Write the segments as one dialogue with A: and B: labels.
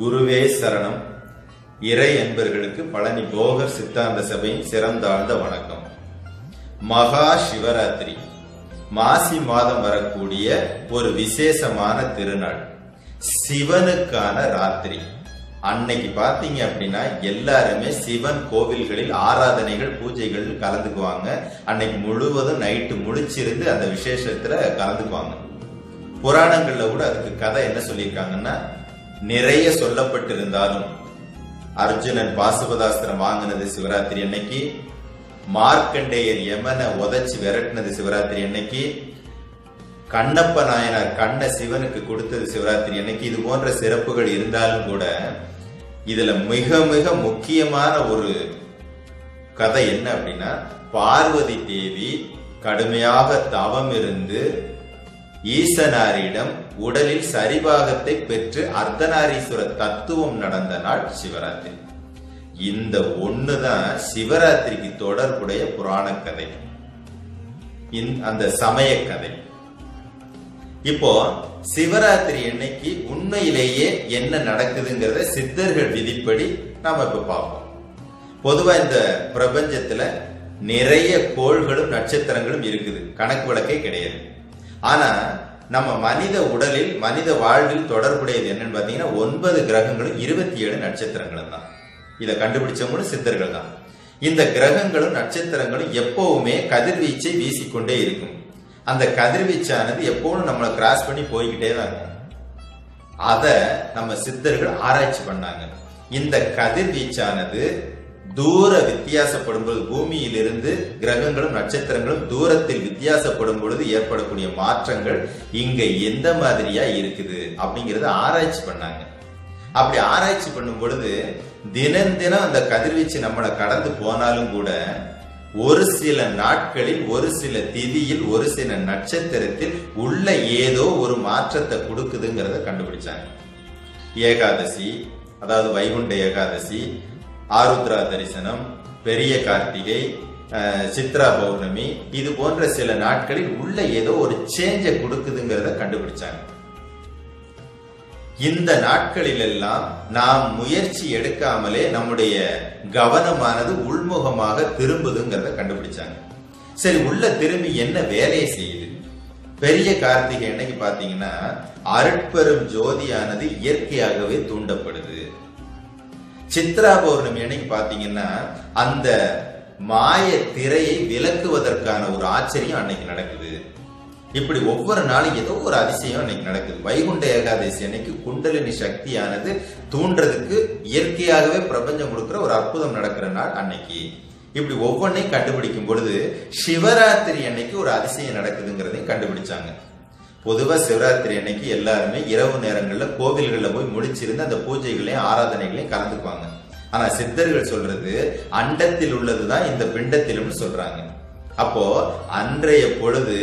A: குருவே சரணம். இறை என்பர்களுக்கு பழனி போகர் சித்தாந்த சபையின் சிறந்தாழ்ந்த வணக்கம். மகா சிவராத்திரி. மாசி மாதம் வரக்கூடிய ஒரு விசேஷமான திருநாள். சிவனுக்கான ராத்திரி. அன்னைக்கு பார்த்தீங்க அப்படின்னா எல்லாருமே சிவன் கோவில்களில் ஆராதனைகள் பூஜைகள் கலந்துக்குவாங்க. அன்னைக்கு முழுவதும் நைட்டு முழிச்சிருந்து அந்த விசேஷத்துல கலந்துக்குவாங்க. புராணங்கள்ல கூட அதுக்கு கதை என்ன சொல்லியிருக்காங்கன்னா நிறைய சொல்லப்பட்டிருந்தாலும் அர்ஜுனன் பாசுபதாஸ்திரம் வாங்கினது சிவராத்திரி அன்னைக்கு மார்க்கண்டேயர் யமனை உதச்சி விரட்டினது சிவராத்திரி அன்னைக்கு கண்ணப்ப நாயனார் கண்ண சிவனுக்கு கொடுத்தது சிவராத்திரி அன்னைக்கு. இது போன்ற சிறப்புகள் இருந்தாலும் கூட இதுல மிக மிக முக்கியமான ஒரு கதை என்ன அப்படின்னா பார்வதி தேவி கடுமையாக தவம் இருந்து ஈசனாரிடம் உடலில் சரிபாகத்தை பெற்று அர்த்தநாரீஸ்வர தத்துவம் நடந்த நாள் சிவராத்திரி. இந்த ஒண்ணுதான் சிவராத்திரிக்கு தொடர்புடைய புராண கதை அந்த சமய கதை இப்போ சிவராத்திரி அன்னைக்கு உண்மையிலேயே என்ன நடக்குதுங்கிறத சித்தர்கள் விதிப்படி நாம இப்ப பார்ப்போம். பொதுவா இந்த பிரபஞ்சத்துல நிறைய கோள்களும் நட்சத்திரங்களும் இருக்குது. கணக்கு வழக்கே கிடையாது. ஆனா நம்ம மனித உடலில் மனித வாழ்வில் தொடர்புடையது என்னன்னு பாத்தீங்கன்னா ஒன்பது கிரகங்களும் இருபத்தி ஏழு நட்சத்திரங்களும் தான். இதை கண்டுபிடிச்சவங்களும் சித்தர்கள் தான். இந்த கிரகங்களும் நட்சத்திரங்களும் எப்பவுமே கதிர்வீச்சை வீசிக்கொண்டே இருக்கும். அந்த கதிர்வீச்சானது எப்பவும் நம்மளை கிராஸ் பண்ணி போய்கிட்டே தான் இருக்கும். அதை நம்ம சித்தர்கள் ஆராய்ச்சி பண்ணாங்க. இந்த கதிர்வீச்சானது தூர வித்தியாசப்படும் பொழுது பூமியிலிருந்து கிரகங்களும் நட்சத்திரங்களும் தூரத்தில் வித்தியாசப்படும் பொழுது ஏற்படக்கூடிய மாற்றங்கள் இங்க எந்த மாதிரியா இருக்குது அப்படிங்கறத ஆராய்ச்சி பண்ணாங்க. அப்படி ஆராய்ச்சி பண்ணும் பொழுது தினம் தினம் அந்த கதிர்வீச்சு நம்மளை கடந்து போனாலும் கூட ஒரு சில நாட்களில் ஒரு சில திதியில் ஒரு சில நட்சத்திரத்தில் உள்ள ஏதோ ஒரு மாற்றத்தை கொடுக்குதுங்கிறத கண்டுபிடிச்சாங்க. ஏகாதசி அதாவது வைகுண்ட ஏகாதசி ஆருத்ரா தரிசனம் பெரிய கார்த்திகை அஹ், சித்ரா பௌர்ணமி இது போன்ற சில நாட்களில் உள்ள ஏதோ ஒரு சேஞ்சை கொடுக்குதுங்கிறத கண்டுபிடிச்சாங்க. இந்த நாட்களில் எல்லாம் நாம் முயற்சி எடுக்காமலே நம்முடைய கவனமானது உள்முகமாக திரும்புதுங்கிறத கண்டுபிடிச்சாங்க. சரி உள்ள திரும்பி என்ன வேலையை செய்யுது? பெரிய கார்த்திகை என்னைக்கு பாத்தீங்கன்னா அருட்பெரும் ஜோதியானது இயற்கையாகவே தூண்டப்படுது. சித்ரா பௌர்ணமி அன்னைக்கு பாத்தீங்கன்னா அந்த மாய திரையை விளக்குவதற்கான ஒரு ஆச்சரியம் அன்னைக்கு நடக்குது. இப்படி ஒவ்வொரு நாளும் ஏதோ ஒரு அதிசயம் அன்னைக்கு நடக்குது. வைகுண்ட ஏகாதசி அன்னைக்கு குண்டலினி சக்தியானது தூண்டுறதுக்கு இயற்கையாகவே பிரபஞ்சம் கொடுக்குற ஒரு அற்புதம் நடக்கிற நாள் அன்னைக்கு. இப்படி ஒவ்வொன்றையும் கண்டுபிடிக்கும் பொழுது சிவராத்திரி அன்னைக்கு ஒரு அதிசயம் நடக்குதுங்கிறதையும் கண்டுபிடிச்சாங்க. பொதுவாக சிவராத்திரி அன்னைக்கு எல்லாருமே இரவு நேரங்களில் கோவில்களில் போய் முடிச்சிருந்து அந்த பூஜைகளையும் ஆராதனைகளையும் கலந்துக்குவாங்க. ஆனா சித்தர்கள் சொல்றது அண்டத்தில் உள்ளதுதான் இந்த பிண்டத்திலும் சொல்றாங்க. அப்போ அன்றைய பொழுது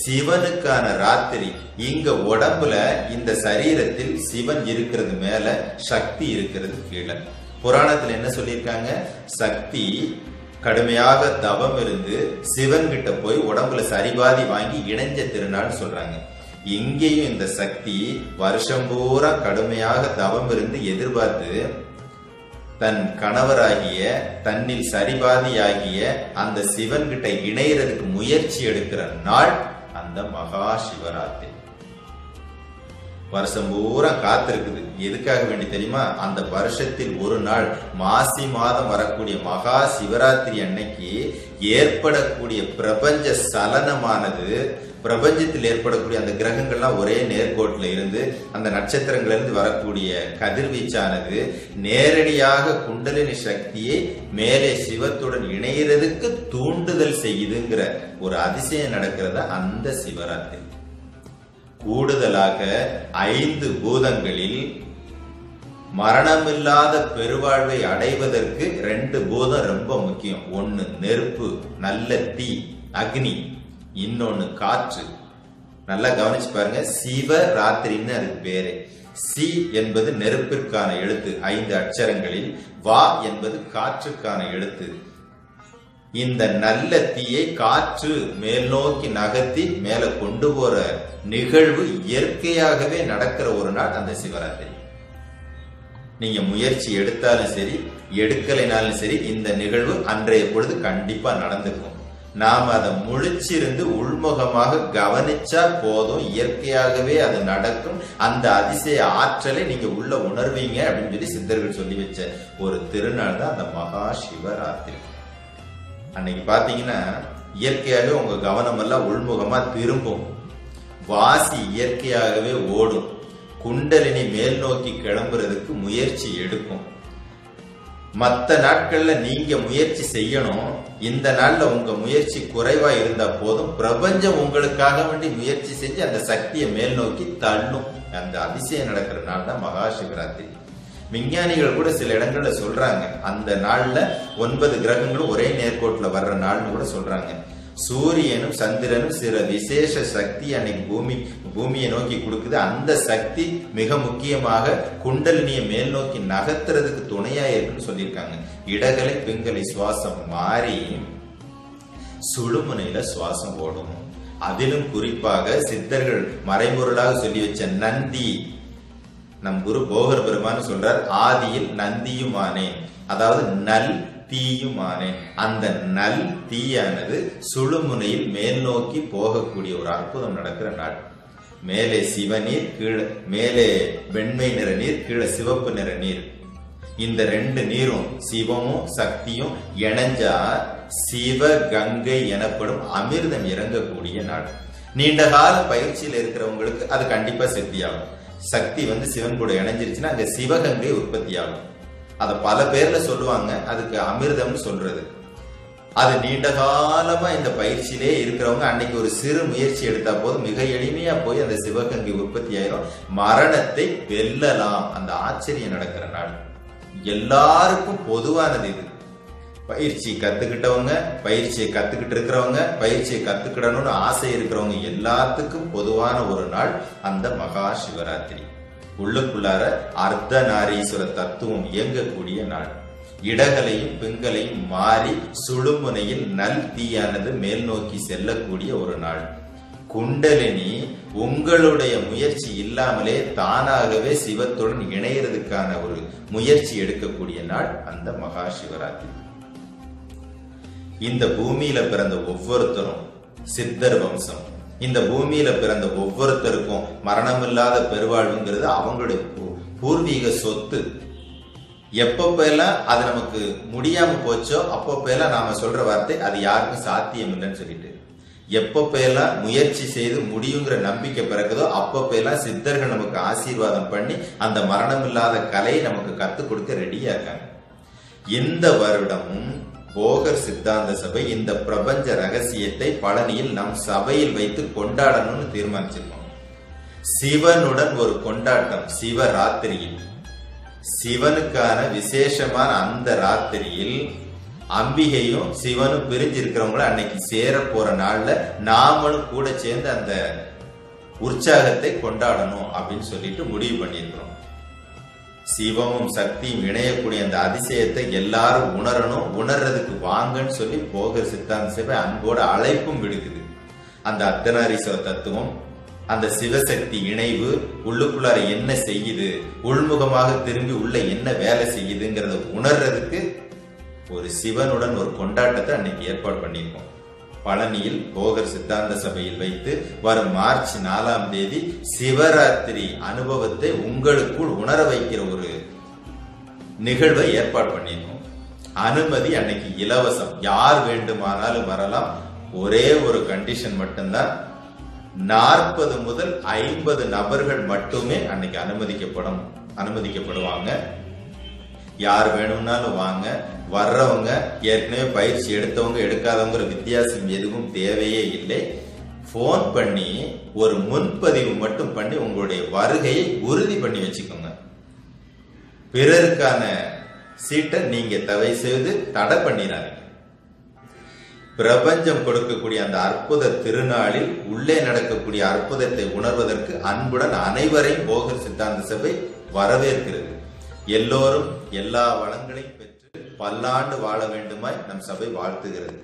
A: சிவனுக்கான ராத்திரி இங்க உடம்புல இந்த சரீரத்தில் சிவன் இருக்கிறது மேல சக்தி இருக்கிறது கீழே. புராணத்துல என்ன சொல்லியிருக்காங்க? சக்தி கடுமையாக தவம் இருந்து சிவன் கிட்ட போய் உடம்புல சரிபாதி வாங்கி இணைஞ்ச திருநாள் சொல்றாங்க. இங்கேயும் இந்த சக்தி வருஷம் பூரா கடுமையாக தவம் இருந்து எதிர்பார்த்து தன் கணவராகிய தன்னில் சரிபாதியாகிய அந்த சிவன் கிட்ட இணையறதுக்கு முயற்சி எடுக்கிற நாள் அந்த மகா சிவராத்திரி. வருஷம் பூரா காத்திருக்குது. எதுக்காக வேண்டி தெரியுமா? அந்த வருஷத்தில் ஒரு நாள் மாசி மாதம் வரக்கூடிய மகா சிவராத்திரி அன்னைக்கு ஏற்படக்கூடிய பிரபஞ்ச சலனமானது பிரபஞ்சத்தில் ஏற்படக்கூடிய அந்த கிரகங்கள்லாம் ஒரே நேர்கோட்டில் இருந்து அந்த நட்சத்திரங்கள்ல இருந்து வரக்கூடிய கதிர்வீச்சானது நேரடியாக குண்டலினி சக்தியை மேலே சிவத்துடன் இணைகிறதுக்கு தூண்டுதல் செய்யுதுங்கிற ஒரு அதிசயம் நடக்கிறத அந்த சிவராத்திரி. கூடுதலாக ஐந்து பூதங்களில் மரணமில்லாத பெருவாழ்வை அடைவதற்கு ரெண்டு பூதம் ரொம்ப முக்கியம். ஒன்று நெருப்பு நல்ல தீ அக்னி. இன்னொன்னு காற்று. நல்லா கவனிச்சு பாருங்க. சிவ ராத்திரின்னு அதுக்கு பேரு. சி என்பது நெருப்பிற்கான எழுத்து ஐந்து அட்சரங்களில் வா என்பது காற்றுக்கான எழுத்து. இந்த நல்ல தீயை காற்று மேல் நோக்கி நகர்த்தி மேல கொண்டு போற நிகழ்வு இயற்கையாகவே நடக்கிற ஒரு நாள் அந்த சிவராத்திரி. நீங்க முயற்சி எடுத்தாலும் சரி எடுக்கலைனாலும் சரி இந்த நிகழ்வு அன்றைய பொழுது கண்டிப்பா நடந்துக்கும். நாம் அதை முழிச்சிருந்து உள்முகமாக கவனிச்சா போதும் இயற்கையாகவே அது நடக்கும். அந்த அதிசய ஆற்றலை நீங்க உள்ள உணர்வீங்க அப்படின்னு சொல்லி சித்தர்கள் சொல்லி வச்ச ஒரு திருநாள் தான் அந்த மகா சிவராத்திரி. அன்னைக்கு பாத்தீங்கன்னா இயற்கையாகவே உங்க கவனம் எல்லாம் உள்முகமா திரும்பும். வாசி இயற்கையாகவே ஓடும். குண்டலினி மேல் நோக்கி கிளம்புறதுக்கு முயற்சி எடுக்கும். மற்ற நாட்கள்ல நீங்க முயற்சி செய்யணும். இந்த நாள்ல உங்க முயற்சி குறைவா இருந்தா போதும். பிரபஞ்சம் உங்களுக்காக வேண்டி முயற்சி செஞ்சு அந்த சக்தியை மேல் நோக்கி தள்ளும். அந்த அதிசயம் நடக்கிற நாள் தான் மகா சிவராத்திரி. விஞ்ஞானிகள் கூட சில இடங்கள்ல சொல்றாங்க. அந்த நாள்ல ஒன்பது கிரகங்களும் ஒரே நேர்கோட்டில் வர்ற நாள்னு கூட சொல்றாங்க. சூரியனும் சந்திரனும் சில விசேஷ சக்தி அன்னைக்கு பூமி பூமியை நோக்கி கொடுக்குது. அந்த சக்தி மிக முக்கியமாக குண்டலினியை மேல் நோக்கி நகர்த்துறதுக்கு துணையா இருக்குன்னு சொல்லியிருக்காங்க. இடகலை பெண்களை சுவாசம் மாறி சுழுமுனையில சுவாசம் ஓடும். அதிலும் குறிப்பாக சித்தர்கள் மறைமுருளாக சொல்லி வச்ச நந்தி நம் குரு போகர் பெருமான்னு சொல்றார் ஆதியில் நந்தியுமானேன். அதாவது நல் தீயுமானேன் அந்த நல் தீயானது சுழுமுனையில் மேல் நோக்கி போகக்கூடிய ஒரு அற்புதம் நடக்கிற நாள். மேலே சிவநீர் கீழே மேலே வெண்மை நிற நீர் கீழே சிவப்பு நிற நீர். இந்த ரெண்டு நீரும் சிவமும் சக்தியும் இணைஞ்சா சிவ கங்கை எனப்படும் அமிர்தம் இறங்கக்கூடிய நாள். நீண்ட கால பயிற்சியில் இருக்கிறவங்களுக்கு அது கண்டிப்பா சித்தியாகும். சக்தி வந்து சிவன் கூட இணைஞ்சிருச்சுன்னா அங்க சிவகங்கை உற்பத்தி ஆகும் அதை பல பேர்ல சொல்லுவாங்க. அதுக்கு அமிர்தம்னு சொல்றது. அது நீண்ட காலமா இந்த பயிற்சியிலே இருக்கிறவங்க அன்னைக்கு ஒரு சிறு முயற்சி எடுத்தா போதும். மிக எளிமையா போய் அந்த சிவகங்கை உற்பத்தி ஆயிரும். மரணத்தை வெல்லலாம். அந்த ஆச்சரியம் நடக்கிற நாள். எல்லாருக்கும் பொதுவானது இது. பயிற்சி கத்துக்கிட்டவங்க பயிற்சியை கத்துக்கிட்டு இருக்கிறவங்க பயிற்சியை கத்துக்கிடணும்னு ஆசை இருக்கிறவங்க எல்லாத்துக்கும் பொதுவான ஒரு நாள் அந்த மகா சிவராத்திரி. உள்ளுக்குள்ளார அர்த்தநாரீஸ்வர தத்துவம் இயங்கக்கூடிய நாள். இடகளையும் பெண்களையும் மாறி சுழுமுனையில் நல் தீயானது மேல் நோக்கி செல்லக்கூடிய ஒரு நாள். குண்டலினி உங்களுடைய முயற்சி இல்லாமலே தானாகவே சிவத்துடன் இணையறதுக்கான ஒரு முயற்சி எடுக்கக்கூடிய நாள் அந்த மகா சிவராத்திரி இந்த பூமியில பிறந்த ஒவ்வொருத்தரும் சித்தர் வம்சம். இந்த பூமியில பிறந்த ஒவ்வொருத்தருக்கும் மரணமில்லாத பெருவாழ்வுங்கிறது அவங்களுடைய பூ- பூர்வீக சொத்து. எப்பப்பெல்லாம் அது நமக்கு முடியாம போச்சோ அப்பப்பெல்லாம் நாம சொல்ற வார்த்தை அது யாருக்கும் சாத்தியம் இல்லைன்னு சொல்லிட்டு. எப்பப்பெல்லாம் முயற்சி செய்து முடியுங்கிற நம்பிக்கை பிறக்குதோ அப்பப்பெல்லாம் சித்தர்கள் நமக்கு ஆசீர்வாதம் பண்ணி அந்த மரணமில்லாத கலையை நமக்கு கற்றுக் கொடுக்க ரெடியா இருக்காங்க. இந்த வருடமும் போகர் சித்தாந்த சபை இந்த பிரபஞ்ச ரகசியத்தை பழனியில் நம் சபையில் வைத்து கொண்டாடணும்னு தீர்மானிச்சிருக்கோம். சிவனுடன் ஒரு கொண்டாட்டம் சிவராத்திரியில். சிவனுக்கான விசேஷமான அந்த ராத்திரியில் அம்பிகையும் சிவனும் பிரிஞ்சு இருக்கிறவங்கள அன்னைக்கு சேர போற நாள்ல நாமளும் கூட சேர்ந்து அந்த உற்சாகத்தை கொண்டாடணும் அப்படின்னு சொல்லிட்டு முடிவு பண்ணியிருக்கிறோம். சிவமும் சக்தியும் இணையக்கூடிய அந்த அதிசயத்தை எல்லாரும் உணரணும் உணர்றதுக்கு வாங்கன்னு சொல்லி போக சித்தாந்த சிவை அன்போட அழைப்பும் விடுக்குது. அந்த அர்த்தநாரீஸ்வர தத்துவம் அந்த சிவசக்தி இணைவு உள்ளுக்குள்ளார என்ன செய்யுது உள்முகமாக திரும்பி உள்ள என்ன வேலை செய்யுதுங்கிறத உணர்றதுக்கு ஒரு சிவனுடன் ஒரு கொண்டாட்டத்தை அன்னைக்கு ஏற்பாடு பண்ணியிருக்கோம். பழனியில் போகர் சித்தாந்த சபையில் வைத்து வரும் மார்ச் நாலாம் தேதி சிவராத்திரி அனுபவத்தை உங்களுக்குள் உணர வைக்கிற ஒரு நிகழ்வை ஏற்பாடு பண்ணியிருக்கோம் அனுமதி அன்னைக்கு இலவசம். யார் வேண்டுமானாலும் வரலாம். ஒரே ஒரு கண்டிஷன் மட்டும்தான். நாற்பது முதல் ஐம்பது நபர்கள் மட்டுமே அன்னைக்கு அனுமதிக்கப்படும் அனுமதிக்கப்படுவாங்க. யார் வேணும்னாலும் வாங்க. வர்றவங்க ஏற்கனவே பயிற்சி எடுத்தவங்க எடுக்காதவங்கிற வித்தியாசம் எதுவும் தேவையே இல்லை. ஃபோன் பண்ணி ஒரு முன்பதிவு மட்டும் பண்ணி உங்களுடைய வருகையை உறுதி பண்ணி வச்சுக்கோங்க. பிறருக்கான சீட்டை நீங்க தவை செய்து தடை பண்ணிடாதீங்க. பிரபஞ்சம் கொடுக்கக்கூடிய அந்த அற்புத திருநாளில் உள்ளே நடக்கக்கூடிய அற்புதத்தை உணர்வதற்கு அன்புடன் அனைவரையும் போகர் சித்தாந்த சபை வரவேற்கிறது. எல்லோரும் எல்லா வளங்களையும் பெற்று பல்லாண்டு வாழ வேண்டுமாய் நம் சபை வாழ்த்துகிறது.